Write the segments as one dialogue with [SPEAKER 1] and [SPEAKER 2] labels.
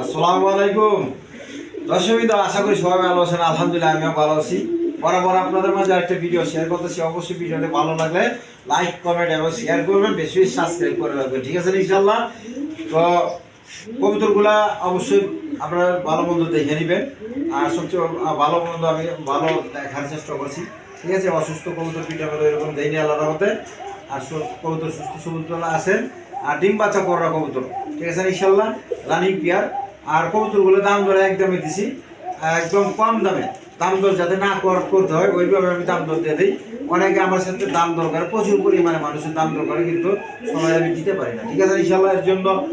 [SPEAKER 1] আসসালামু আলাইকুম। দর্শকবিদ আশা করি সবাই ভালো আছেন, আলহামদুলিল্লাহ আমিও ভালো আছি। বরাবর আপনাদের মাঝে একটা ভিডিও শেয়ার করতেছি। অবশ্যই ভিডিওটি ভালো লাগলে লাইক কমেন্ট এবং শেয়ার করবেন, বেশি বেশি সাবস্ক্রাইব করে রাখবেন, ঠিক আছে ইনশাল্লাহ তো কবুতরগুলা অবশ্যই আপনারা ভালো মন্দ দেখে নেবেন। আর সবচেয়ে ভালো মন্দ আমি ভালো দেখার চেষ্টা করছি, ঠিক আছে? অসুস্থ কবুতর পিঠা এরকম দেয়নি আল্লাহর মতে আর কবুতর সুস্থ সবুতর আছেন। আর ডিম বাচ্চা করা কবুতর। ঠিক আছে, ইনশাল্লাহ রানিং পিয়ার। আর কবুতরগুলো দাম ধরে একদমই দিছি, একদম কম দামে। দাম দর যাতে না কর- করতে হয়, ওইভাবে আমি দাম দর দিয়ে দিই। অনেকে আমার সাথে দাম দরকার প্রচুর পরিমাণে মানুষের দাম দরকার কিন্তু সবাই আমি দিতে পারি না। ঠিক আছে, ইনশাল্লাহ এর জন্য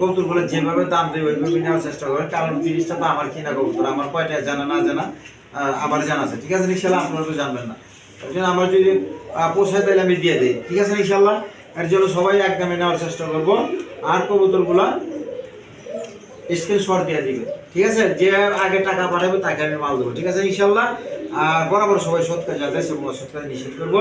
[SPEAKER 1] কবুতরগুলো যেভাবে দাম দেয়, ওইভাবে নেওয়ার চেষ্টা করেন। কারণ জিনিসটা তো আমার কিনা কবুতর, আমার কয়টা জানা না জানা আমার জানা আছে। ঠিক আছে, ইনশাল্লাহ আপনারা তো জানবেন না। ওই জন্য আমার যদি পোষায় তাহলে আমি দিয়ে দিই। ঠিক আছে, ইনশাল্লাহ এর জন্য সবাই একদমই নেওয়ার চেষ্টা করব। আর কবুতরগুলা স্ক্রিনশট দিয়ে দিবে। ঠিক আছে? যে আগে টাকা পাঠাবে, তাকে আমি মাল দেবো। ঠিক আছে ইনশাল্লাহ আর বরাবর সবাই সৎকার যাতে সৎকার নিষেধ করব।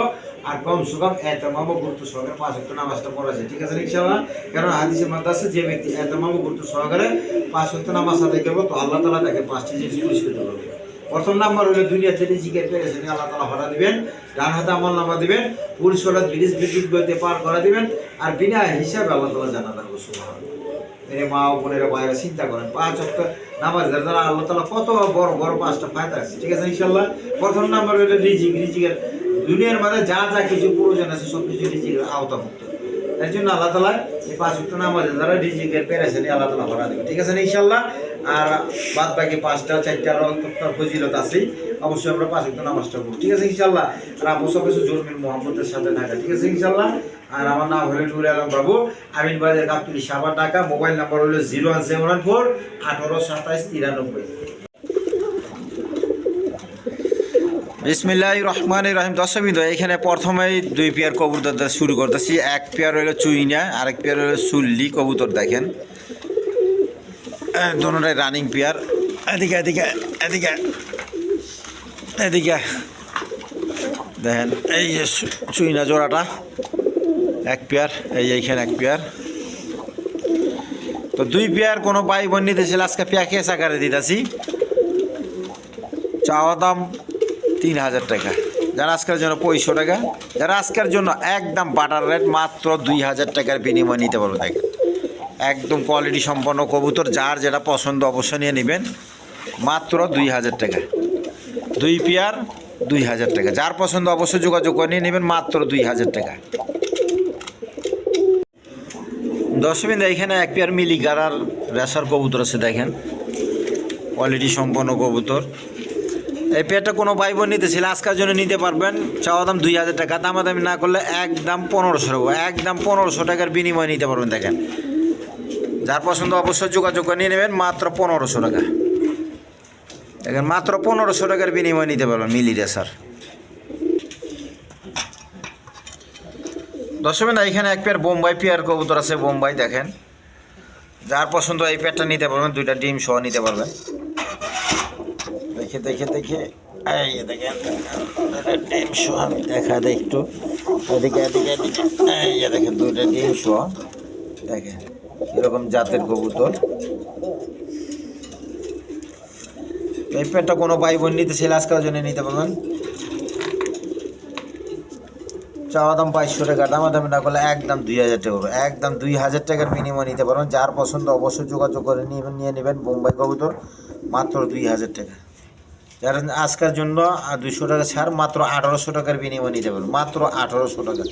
[SPEAKER 1] আর কম সুকম এতমাম গুরুত্ব সহকারে পাঁচ অক্ট নামাজটা পড়াছে ঠিক আছে ইনশাল্লাহ কারণ হাদিসের মধ্যে আছে যে ব্যক্তি এতমাম গুরুত্ব সহকারে পাঁচ অক্ট নামাজ আদায় করব, তো আল্লাহ তালা তাকে পাঁচটি জিনিস পুরস্কৃত করবে। প্রথম নাম্বার হলো দুনিয়াতে জিজ্ঞেস পেরেছেন, আল্লাহ তালা হরা দিবেন। ডান হাতে আমল নামা দিবেন। পুরুষ হঠাৎ ব্রিজ বিদ্যুৎ বইতে পার করা দিবেন। আর বিনা হিসাবে আল্লাহ তালা জানা থাকব সুবহান মেরে মা ও বোনেরা বাইরে চিন্তা করেন, পাঁচ অক্ট নামাজ দ্বারা আল্লাহ তালা কত বড় বড় পাঁচটা ফায়দা আছে, ঠিক আছে ইনশাল্লাহ প্রথম নাম্বার হলো রিজিক, রিজিকের দুনিয়ার মাঝে যা যা কিছু প্রয়োজন আছে সব কিছু রিজিকের আওতাভুক্ত। এর জন্য আল্লাহ তালা এই পাঁচ অক্ট নামাজের দ্বারা রিজিকের পেরেছেন আল্লাহ তালা ভরা দেবে ঠিক আছে না ইনশাল্লাহ আর বাদ বাকি পাঁচটা, চারটা রক্তটার ফজিলত আছেই অবশ্যই আমরা পাঁচ অক্ট নামাজটা করব ঠিক আছে ইনশাল্লাহ আর আমরা সব কিছু জরুরি মোহাম্মদের সাথে থাকা। ঠিক আছে ইনশাল্লাহ আর আমার নাম হলো টুর আলম বাবু। আমিন বাজার কাপ্তুরি সাবার টাকা মোবাইল নাম্বার হলো জিরো ওয়ান সেভেন ফোর আঠারো সাতাইশ তিরানব্বই। বিসমিল্লাহ রহমান রহিম। দশমিদ এখানে প্রথমেই দুই পেয়ার কবুতর শুরু করতেছি। এক পেয়ার হলো চুইনা, আরেক পেয়ার হলো চুল্লি কবুতর দেখেন। দুটাই রানিং পেয়ার এদিকে এদিকে এদিকে এদিকে। দেখেন, এই যে চুইনা জোড়াটা, এক পেয়ার, এই এইখানে এক পেয়ার। তো দুই পেয়ার কোনো ভাই বোন নিতেছিল আজকে পেয়া কেস আকারে দিতেছি? চাওয়া দাম তিন হাজার টাকা। যারা আজকের জন্য পঁয়ষো টাকা, যারা আজকের জন্য একদম বাটার রেট মাত্র দুই হাজার টাকার বিনিময় নিতে পারব দেখেন। একদম কোয়ালিটি সম্পন্ন কবুতর, যার যেটা পছন্দ অবশ্যই নিয়ে নেবেন। মাত্র দুই হাজার টাকা। দুই পেয়ার দুই হাজার টাকা। যার পছন্দ অবশ্যই যোগাযোগ করে নিয়ে নেবেন, মাত্র দুই হাজার টাকা। দশমিন এখানে এক পেয়ার মিলিগার আর রেসার কবুতর আছে দেখেন। কোয়ালিটি সম্পন্ন কবুতর। এই পেয়ারটা কোনো ভাই বোন নিতেছিল আজকের জন্য নিতে পারবেন। চাওয়া দাম দুই হাজার টাকা দামাদামি না করলে একদম পনেরোশো টাকা। একদম পনেরোশো টাকার বিনিময় নিতে পারবেন, দেখেন। যার পছন্দ অবশ্যই যোগাযোগ করে নিয়ে নেবেন, মাত্র পনেরোশো টাকা। দেখেন, মাত্র পনেরোশো টাকার বিনিময় নিতে পারবেন মিলি রেসার। দশমে না এখানে এক পেয়ার বোম্বাই, পেয়ার কবুতর আছে বোম্বাই, দেখেন। যার পছন্দ এই পেয়ারটা নিতে পারবেন, দুইটা ডিম সহ নিতে পারবেন। দেখে দেখে দেখে। ডিম সহ আমি দেখা দেয় একটু। এদিকে এদিকে এদিকে। এই দেখেন ডিম সহ। দেখেন এরকম জাতের কবুতর। এই পেয়ারটা কোনো ভাই বোন নিতে ছেলে আজকের জন্য নিতে পারবেন। চাওয়া দাম বাইশশো টাকা দামাদামি না করলে একদম দুই হাজার টাকা পড়বে। একদম দুই হাজার টাকার বিনিময় নিতে পারবেন। যার পছন্দ অবশ্যই যোগাযোগ করে নিয়ে নেবেন বোম্বাই কবুতর, মাত্র দুই হাজার টাকা। যারা আজকের জন্য দুইশো টাকা ছাড়, মাত্র আঠারোশো টাকার বিনিময় নিতে পারবেন মাত্র আঠারোশো টাকা।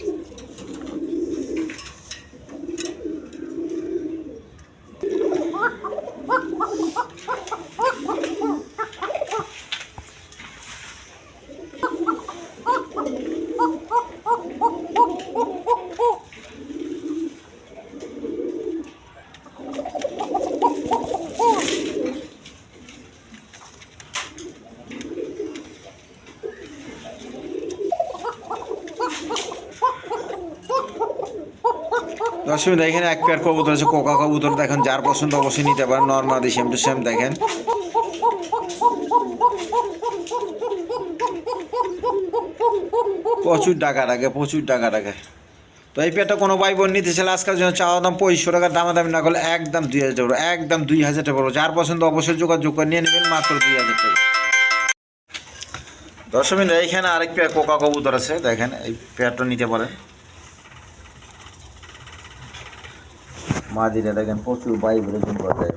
[SPEAKER 1] দর্শক দেখেন, এক পেয়ার কবুতর আছে, কোকা কবুতর দেখেন, যার পছন্দ অবশ্যই নিতে পারেন নর্মাদি সেম টু সেম দেখেন। প্রচুর টাকা রাখে প্রচুর টাকা রাখে তো এই পেয়ারটা কোনো ভাই বোন নিতে চাইলে আজকের জন্য চাওয়া দাম পঁচিশশো টাকার দামাদামি না করলে একদম দুই হাজার টাকা, একদম দুই হাজার টাকা পড়ব। যার পছন্দ অবশ্যই যোগাযোগ করে নিয়ে নেবেন, মাত্র দুই হাজার টাকা। দর্শক মিনিট এইখানে আরেক পেয়ার কোকা কবুতর আছে, দেখেন, এই পেয়ারটা নিতে পারেন। মাদিরা দেখেন প্রচুর ভাইব্রেশন করে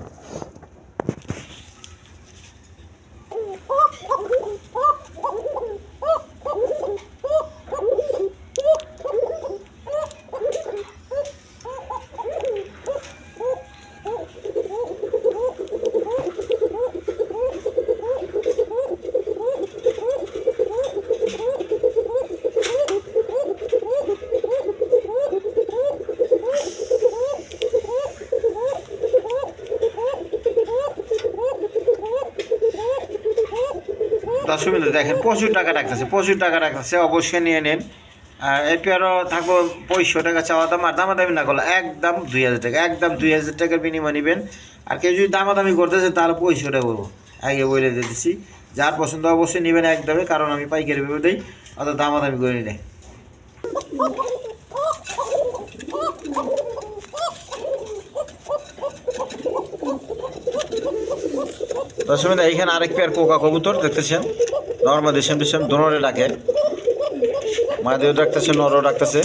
[SPEAKER 1] দর্শক মিনিট দেখেন, প্রচুর টাকা রাখতেছে, প্রচুর টাকা রাখতেছে, অবশ্যই নিয়ে নেন। এপিআরও থাকব পঁয়ষট্টি টাকা চাওয়া দাম, আর দামাদামি না করলে একদম দুই হাজার টাকা, একদম দুই হাজার টাকার বিনিময় নেবেন। আর কেউ যদি দামাদামি করতেছে, তাহলে পঁয়ষট্টি টাকা বলব। আগে বলে দিতেছি, যার পছন্দ অবশ্যই নেবেন একদমই কারণ আমি পাইকারি ভেবে দিই, অত দামাদামি করে নিলে দর্শক এইখানে আরেক পেয়ার কোকা কবুতর দেখতেছেন। নর্মাল দেশম দেশম দোনরে ডাকে। মাদেও ডাকতেছে, নরও ডাকতেছে।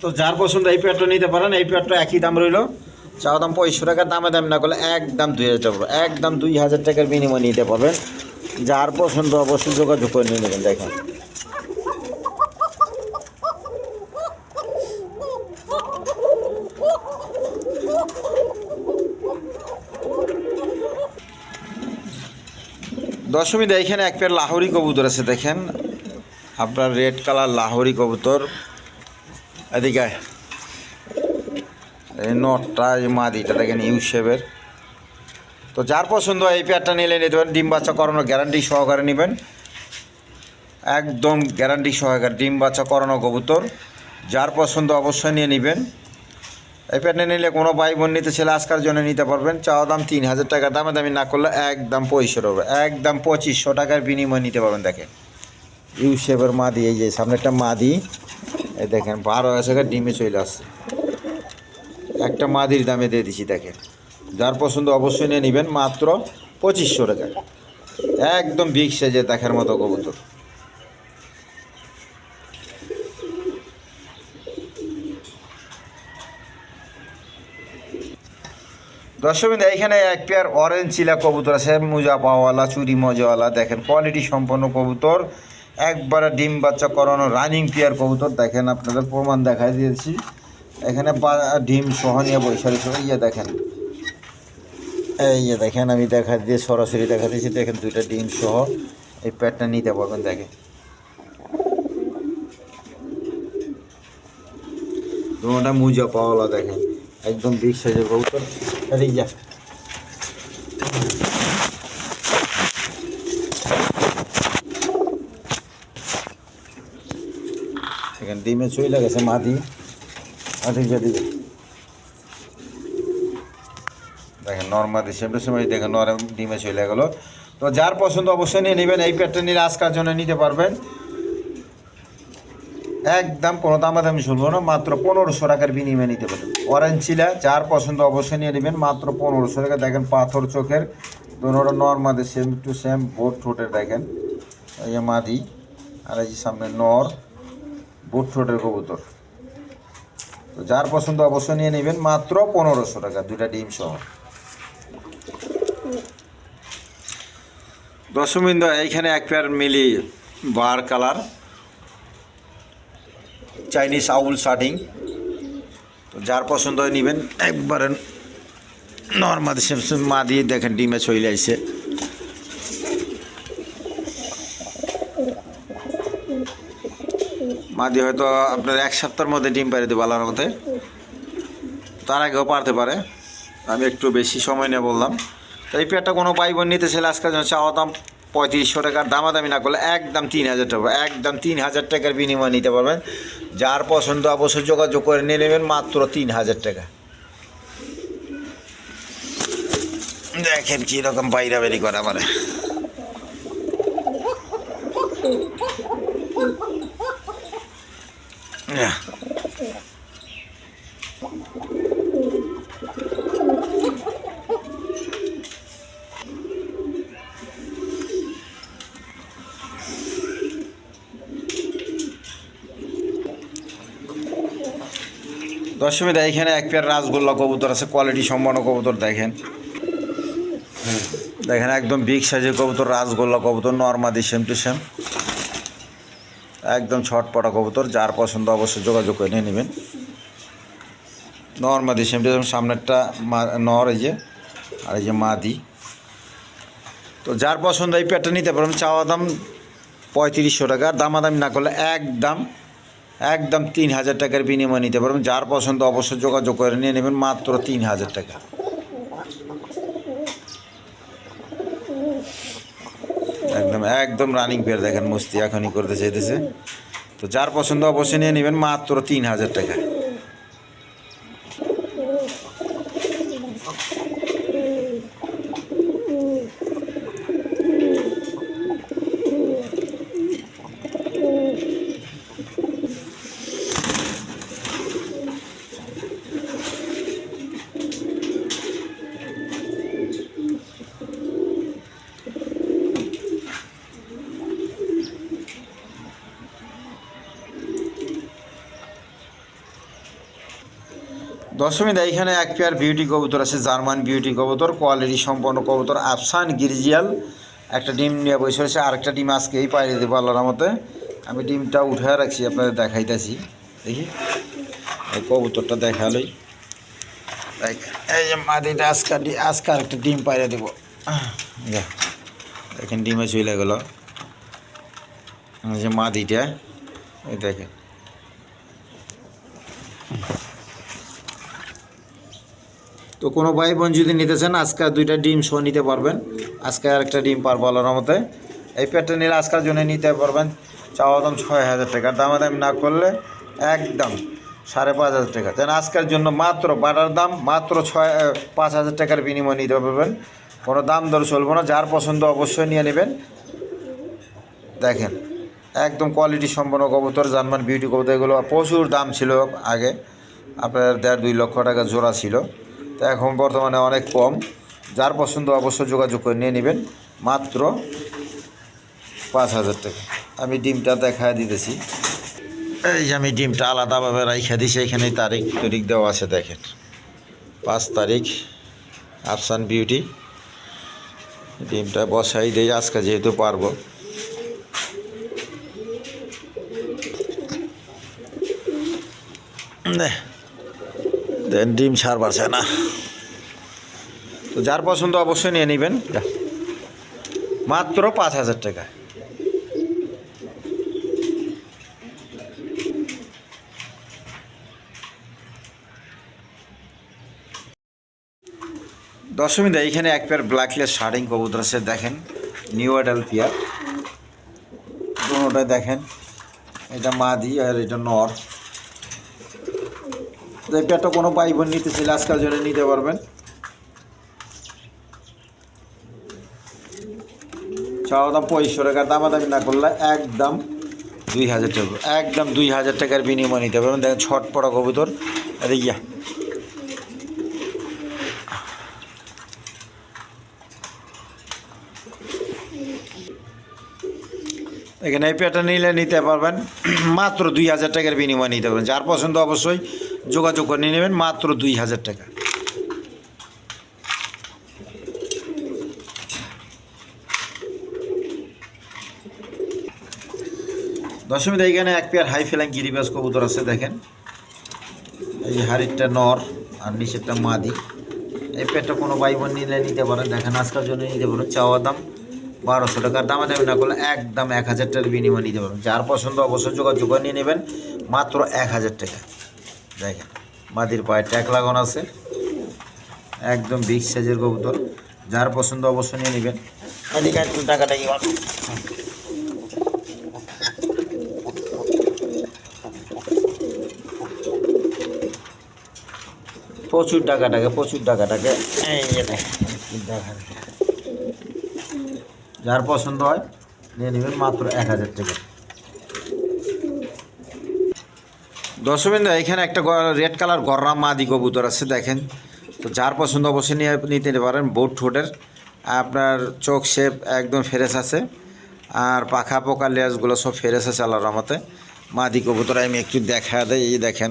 [SPEAKER 1] তো যার পছন্দ এই পেয়ারটা নিতে পারেন, এই পেয়ারটা একই দাম রইল। চাওয়া দাম পঁয়ষট্টি টাকার দামে দাম না করলে একদম দুই হাজার টাকা। একদম দুই হাজার টাকার বিনিময় নিতে পারবেন। যার পছন্দ অবশ্যই যোগাযোগ করে নিয়ে নেবেন, দেখেন। দশমী এখানে এক পেয়ার লাহোরি কবুতর আছে, দেখেন। আপনার রেড কালার লাহোরি কবুতর। এদিকে এই নটটা, এই মাদিটা দেখেন, ইউ শেপের। তো যার পছন্দ এই পেয়ারটা নিলে নিতে পারেন। ডিম বাচ্চা করানোর গ্যারান্টি সহকারে নেবেন। একদম গ্যারান্টি সহকারে ডিম বাচ্চা করানো কবুতর। যার পছন্দ অবশ্যই নিয়ে নেবেন। এই প্যান্টে নিলে কোনো ভাই বোন নিতে ছেলে আজকার জন্য নিতে পারবেন। চাওয়া দাম তিন হাজার টাকা দামে দামি না করলে একদম পঁয়ষট্টি হবে। একদম পঁচিশশো টাকার বিনিময় নিতে পারবেন, দেখেন। ইউ শেপের মাদি, এই যে সামনে একটা মাদি, এই দেখেন, বারো হাজার ডিমে চলে আসছে। একটা মাদির দামে দিয়ে দিছি, দেখেন। যার পছন্দ অবশ্যই নিয়ে নেবেন, মাত্র পঁচিশশো টাকা। একদম বিগ সাইজে দেখার মতো কবুতর। দর্শক বিন্দু, এইখানে এক পেয়ার অরেঞ্জ চিলা কবুতর আছে মোজা পাওয়ালা চুরি মজাওয়ালা দেখেন কোয়ালিটি সম্পন্ন কবুতর। একবারে ডিম বাচ্চা করানো রানিং পেয়ার কবুতর। দেখেন আপনাদের প্রমাণ দেখাই দিয়েছি। এখানে ডিম সহ নিয়ে সহ ইয়ে দেখেন এই যে দেখেন আমি দেখা দিয়ে সরাসরি দেখা দিয়েছি। দেখেন দুইটা ডিম সহ এই প্যাডটা নিতে পারবেন দেখেন। দুটা মুজা পাওয়ালা দেখেন। একদম বিগ সাইজের কবুতর এদিক যা এখানে ডিমে চইলা গেছে মাদি মাদি দিকে দেখেন নর্মাল সেমটা সময় দেখেন নরম ডিমে চলে গেলো তো যার পছন্দ অবশ্যই নিয়ে নেবেন এই প্যাডটা নিলে আজকার জন্য নিতে পারবেন একদম কোনো দামাদামি শুনব না, মাত্র পনেরোশো টাকার বিনিময়ে নিতে পারেন অরেঞ্জ চিলা যার পছন্দ অবশ্যই নিয়ে নেবেন, মাত্র পনেরোশো টাকা। দেখেন পাথর চোখের, দোনোটা নর্মাদের সেম টু সেম বোট ঠোঁটের দেখেন। এই মাদি, আর এই সামনে নর বোট ঠোঁটের কবুতর। তো যার পছন্দ অবশ্যই নিয়ে নেবেন, মাত্র পনেরোশো টাকা, দুইটা ডিম সহ। দশমিন্দ এইখানে এক পেয়ার মিলি বার কালার চাইনিজ আউল শার্টিং তো যার পছন্দ হয় নেবেন। একবারে নর্মাল মা দিয়ে দেখেন ডিমে চলে আইছে। মাদি হয়তো আপনার এক সপ্তাহের মধ্যে ডিম পাড়ে দেবো আল্লাহর মধ্যে তার আগেও পারতে পারে। আমি একটু বেশি সময় নিয়ে বললাম। তো এই পেয়ারটা কোনো পাইবোন নিতে চাইলে আজকাল চাওয়া দাম পঁয়ত্রিশশো টাকার দামাদামি না করলে একদম তিন হাজার টাকা একদম তিন হাজার টাকার বিনিময় নিতে পারবেন। যার পছন্দ অবশ্যই যোগাযোগ করে নিয়ে নেবেন মাত্র তিন হাজার টাকা। দেখেন কীরকম বাইরাবেরি করে আমার। Yeah. হ্যাঁ।
[SPEAKER 2] দশমীদা এখানে এক পেয়ার রাজগোল্লা কবুতর আছে কোয়ালিটি সম্পন্ন কবুতর দেখেন। দেখেন, একদম বিগ সাইজের কবুতর রাজগোল্লা কবুতর নর্মাদি সেম টু সেম একদম ছটপটা কবুতর, যার পছন্দ অবশ্যই যোগাযোগ করে নিয়ে নেবেন। নর্মাদি সেম টু সেম সামনেরটা নর এই যে, আর এই যে মাদি। তো যার পছন্দ এই পেয়ারটা নিতে পারবেন চাওয়া দাম পঁয়ত্রিশশো টাকা দামাদামি না করলে একদম একদম তিন হাজার টাকার বিনিময় নিতে পারবেন। যার পছন্দ অবশ্যই যোগাযোগ করে নিয়ে নেবেন মাত্র তিন হাজার টাকা। একদম একদম রানিং পেয়ার দেখেন, মস্তি এখনই করতে চাইতেছে। তো যার পছন্দ অবশ্যই নিয়ে নেবেন মাত্র তিন হাজার টাকা দশমীদা এখানে এক পেয়ার বিউটি কবুতর আছে, জার্মান বিউটি কবুতর কোয়ালিটি সম্পন্ন কবুতর, আফসান গিরিজিয়াল। একটা ডিম নিয়ে বসে রয়েছে, আরেকটা ডিম আজকে এই পাইরে দেবো আল্লাহর মতে আমি ডিমটা উঠে রাখছি, আপনাদের দেখাইতেছি। দেখি, এই কবুতরটা দেখালোই। এই যে মাদিটা আজকে ডি- আজকে আরেকটা ডিম পাইরে দেবো। দেখেন ডিমে চলে গেল। যে মাদিটা এই দেখেন। তো কোনো ভাই বোন যদি নিতে চান, আজকে দুইটা ডিম শো নিতে পারবেন। আজকে আরেকটা ডিম পারব আল্লাহর মতে এই পেটটা নিলে আজকের জন্য নিতে পারবেন চাওয়া দাম ছয় হাজার টাকা। দামাদামি না করলে একদম সাড়ে পাঁচ হাজার টাকা। যেন আজকের জন্য মাত্র বাটার দাম মাত্র ছয় পাঁচ হাজার টাকার বিনিময় নিতে পারবেন। কোনো দাম দর চলবো না। যার পছন্দ অবশ্যই নিয়ে নেবেন। দেখেন, একদম কোয়ালিটি সম্পন্ন কবুতর, জার্মান বিউটি কবুতর, এগুলো প্রচুর দাম ছিল আগে। আপনার দেড় দুই লক্ষ টাকা জোড়া ছিল। তো এখন বর্তমানে অনেক কম। যার পছন্দ অবশ্যই যোগাযোগ করে নিয়ে নেবেন। মাত্র পাঁচ হাজার টাকা। আমি ডিমটা দেখায় দিতেছি। এই যে আমি ডিমটা আলাদাভাবে রাইখা দিছি এখানে তারিখ তারিখ দেওয়া আছে, দেখেন। পাঁচ তারিখ, আফসান বিউটি। ডিমটা বসাই দিই, আজকে যেহেতু পারব। দেন ডিম ছাড় পারছে না। তো যার পছন্দ অবশ্যই নিয়ে নেবেন। মাত্র পাঁচ হাজার টাকা। দশমী দশমীদা এখানে এক পেয়ার ব্ল্যাকলেস শার্টিং কবুতর আছে দেখেন নিউ অ্যাডাল পেয়ার দেখেন এটা মাদি আর এটা নর। পেয়ারটা কোনো ভাই বোন নিতে চাইলে আজকাল জন্য নিতে পারবেন। চাওয়া দাম পঁয়ত্রিশশো টাকা, দামাদামি না করলে একদম দুই হাজার টাকা, একদম দুই হাজার টাকার বিনিময় নিতে পারবেন। দেখেন ছট পড়া কবুতর, আরে ইয়া। এখানে এই পেয়ারটা নিলে নিতে পারবেন। মাত্র দুই হাজার টাকার বিনিময় নিতে পারবেন। যার পছন্দ অবশ্যই যোগাযোগ করে নিয়ে নেবেন মাত্র দুই হাজার টাকা। দশমীতে এইখানে এক পেয়ার হাই ফেলাং গিরিবাস কবুতর আছে, দেখেন। এই হাড়িরটা নর আর নিচেরটা মাদি। এই পেয়ারটা কোনো ভাই বোন নিলে নিতে পারেন, দেখেন, আজকাল জন্য নিতে পারেন, চাওয়া দাম বারোশো টাকার দামে দামি না করলে একদম এক হাজার টাকার বিনিময় নিতে পারবেন। যার পছন্দ অবশ্যই যোগাযোগ নিয়ে নেবেন, মাত্র এক হাজার টাকা। দেখেন মাদির পায়ে ট্যাক লাগানো আছে। একদম বিগ সাইজের কবুতর। যার পছন্দ অবশ্যই নিয়ে নেবেন। এদিকে একটু টাকাটা কি প্রচুর টাকাটাকে প্রচুর টাকাটাকে। যার পছন্দ হয়, নিয়ে নেবেন মাত্র এক হাজার টাকা। দর্শকবৃন্দ, এখানে একটা রেড কালার গররা মাদি কবুতর আছে, দেখেন। তো যার পছন্দ অবশ্যই নিয়ে নিতে পারেন, বোট ঠোঁটের। আপনার চোখ শেপ একদম ফ্রেশ আছে। আর পাখা পোকা লেজগুলো সব ফ্রেশ আছে আল্লাহর রহমতে। মাদি কবুতর আমি একটু দেখা দেয় এই দেখেন,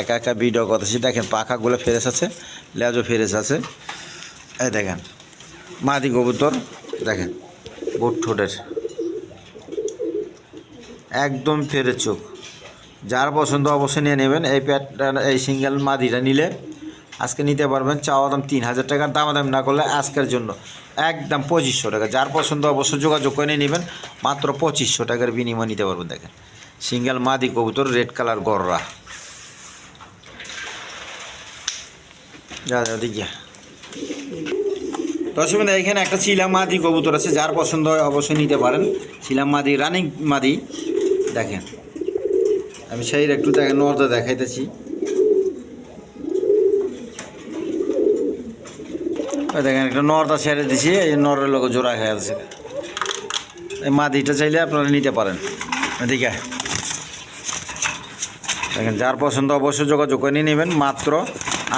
[SPEAKER 2] একা একা ভিডিও করতেছি। দেখেন, পাখাগুলো ফ্রেশ আছে লেজও ফ্রেশ আছে। এই দেখেন, মাদি কবুতর, দেখেন, বোট ঠোঁটের। একদম ফেরে চোখ। যার পছন্দ অবশ্যই নিয়ে নেবেন। এই প্যাটটা এই সিঙ্গেল মাদিটা নিলে আজকে নিতে পারবেন চাওয়া দাম তিন হাজার টাকার দামাদাম না করলে আজকের জন্য একদম পঁচিশশো টাকা। যার পছন্দ অবশ্যই যোগাযোগ করে নেবেন, মাত্র পঁচিশশো টাকার বিনিময় নিতে পারবেন দেখেন। সিঙ্গেল মাদি কবুতর, রেড কালার গররা। যা দেখিয়া দর্শক এখানে একটা চিলা মাদি কবুতর আছে, যার পছন্দ হয় অবশ্যই নিতে পারেন। চিলা মাদি, রানিং মাদি, দেখেন। আমি সেই একটু নর্দা দেখাইতেছি। দেখেন, একটা নর্দা ছেড়ে দিছি, এই নরের লোক জোড়া খেয়ে আছে এই মাদিটা চাইলে আপনারা নিতে পারেন। এদিকে দেখেন, যার পছন্দ অবশ্যই যোগাযোগ করে নিয়ে নেবেন, মাত্র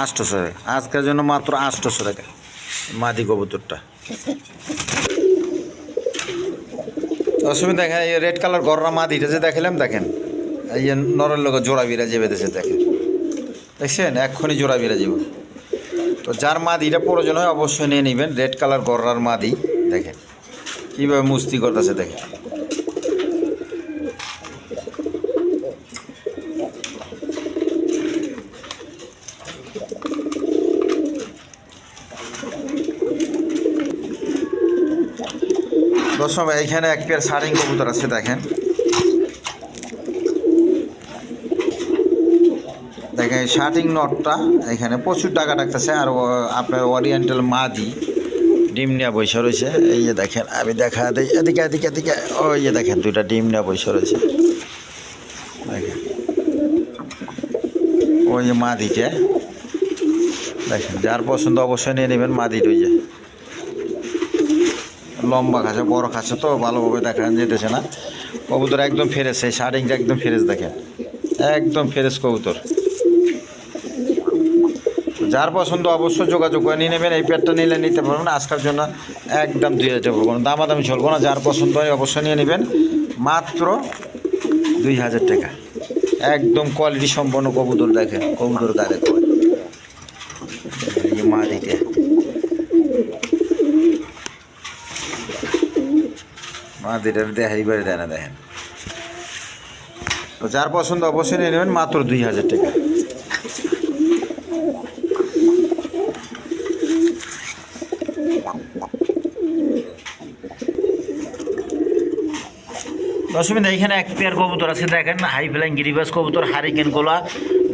[SPEAKER 2] আটশোশো টাকা। আজকের জন্য মাত্র আটশোশো টাকা, মাদি কবুতরটা। অসুবিধা দেখেন এই রেড কালার গররা মাদিটা যে দেখালাম, দেখেন। এই যে নরের লোক জোড়া বিরাজে বেঁধেছে, দেখেন। দেখছেন? এক্ষুনি জোড়া বিরাজিব তো যার মাদিটা প্রয়োজন হয় অবশ্যই নিয়ে নেবেন। রেড কালার গররার মাদি, দেখেন। কীভাবে মুস্তি করতেছে, দেখেন। দর্শক এইখানে এক পেয়ার শাড়িং কবুতর আছে, দেখেন। দেখেন শার্টিং নটটা এখানে প্রচুর টাকা ডাকতেছে, আর আপনার ওরিয়েন্টাল মাদি, ডিম নেওয়া বৈশা রয়েছে। এই যে দেখেন, আমি দেখা দিই, এদিকে এদিকে এদিকে, ওই যে দেখেন, দুইটা ডিম নেওয়া বৈশা রয়েছে। দেখেন। ওই যে মাদিটা দেখেন, যার পছন্দ অবশ্যই নিয়ে নেবেন মাদি ওই যে। লম্বা খাচ্ছে বড় খাচ্ছে তো ভালোভাবে দেখা যেতেছে না। কবুতর একদম এই শার্টিংটা একদম ফ্রেশ দেখেন। একদম ফ্রেশ কবুতর। যার পছন্দ অবশ্যই যোগাযোগ করে নিয়ে নেবেন, এই পেটটা নিলে নিতে পারবেন। আজকের জন্য একদম দুই হাজার টাকা কোনো দামাদামি চলবো না, যার পছন্দ হয় অবশ্যই নিয়ে নেবেন। মাত্র দুই হাজার টাকা। একদম কোয়ালিটি সম্পন্ন কবুতর দেখেন, কবুতর যে মা দিতে মা দিতে দেখাই বাড়ি দেয় না, দেখেন। তো যার পছন্দ অবশ্যই নিয়ে নেবেন, মাত্র দুই হাজার টাকা। দশমিন এইখানে এক পেয়ার কবুতর আছে, দেখেন হাই ফ্লাইং গিরিবাস কবুতর হারিকেন গলা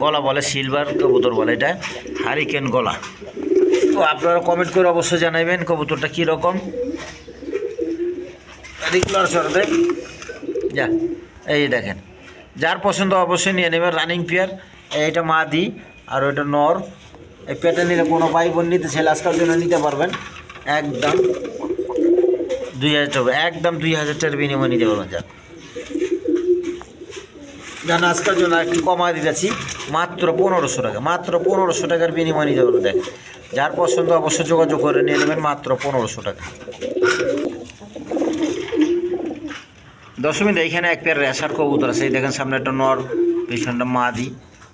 [SPEAKER 2] গলা বলে সিলভার কবুতর বলে এটা হারিকেন গলা। তো আপনারা কমেন্ট করে অবশ্যই জানাবেন কবুতরটা কীরকম যা, এই দেখেন, যার পছন্দ অবশ্যই নিয়ে নেবেন রানিং পেয়ার এইটা মাদি, আর ওইটা নর। এই পেটে নিলে কোনো ভাই বোন নিতে ছেলে আজকাল জন্য নিতে পারবেন। একদম দুই হাজার টাকা একদম দুই হাজার টাকার বিনিময় নিতে পারবেন, যা। জানা আজকের জন্য একটু কমা দিতেছি, মাত্র পনেরোশো টাকা, মাত্র পনেরোশো টাকার বিনিময় নিতে পারবেন দেখ যার পছন্দ অবশ্যই যোগাযোগ করে নিয়ে নেবেন, মাত্র পনেরোশো টাকা। দশমিন এইখানে এক পেয়ার রেশার কবুতর আছে দেখেন সামনে একটা নর, পিছনটা মাদি।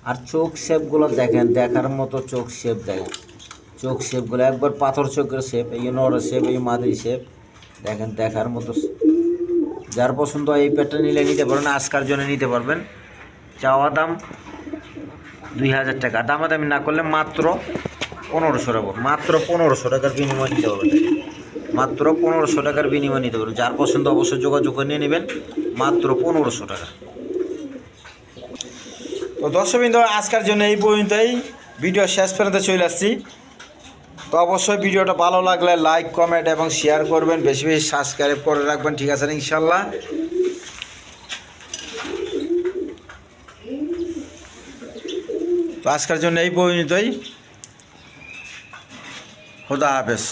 [SPEAKER 2] আর চোখ শেপগুলো দেখেন, দেখার মতো চোখ শেপ, দেখেন। চোখ শেপগুলো একবার পাথর চোখের শেপ, এই নরের শেপ, এই মাদির শেপ, দেখেন, দেখার মতো যার পছন্দ এই পেটটা নিলে নিতে পারেন, আজকার জন্য নিতে পারবেন। চাওয়া দাম দুই হাজার টাকা। দামাদামি না করলে মাত্র পনেরোশো টাকা মাত্র পনেরোশো টাকার বিনিময় নিতে হবে মাত্র পনেরোশো টাকার বিনিময় নিতে পারবেন যার পছন্দ অবশ্যই যোগাযোগ করে নিয়ে নেবেন। মাত্র পনেরোশো টাকা। তো দর্শকবৃন্দ আজকের জন্য এই পর্যন্তই। ভিডিও শেষ পর্যন্ত চলে আসছি। তো অবশ্যই ভিডিওটা ভালো লাগলে লাইক, কমেন্ট এবং শেয়ার করবেন। বেশি বেশি সাবস্ক্রাইব করে রাখবেন। ঠিক আছে, ইনশাল্লাহ। তো আজকের জন্য এই পর্যন্তই। হুদা হাফেজ।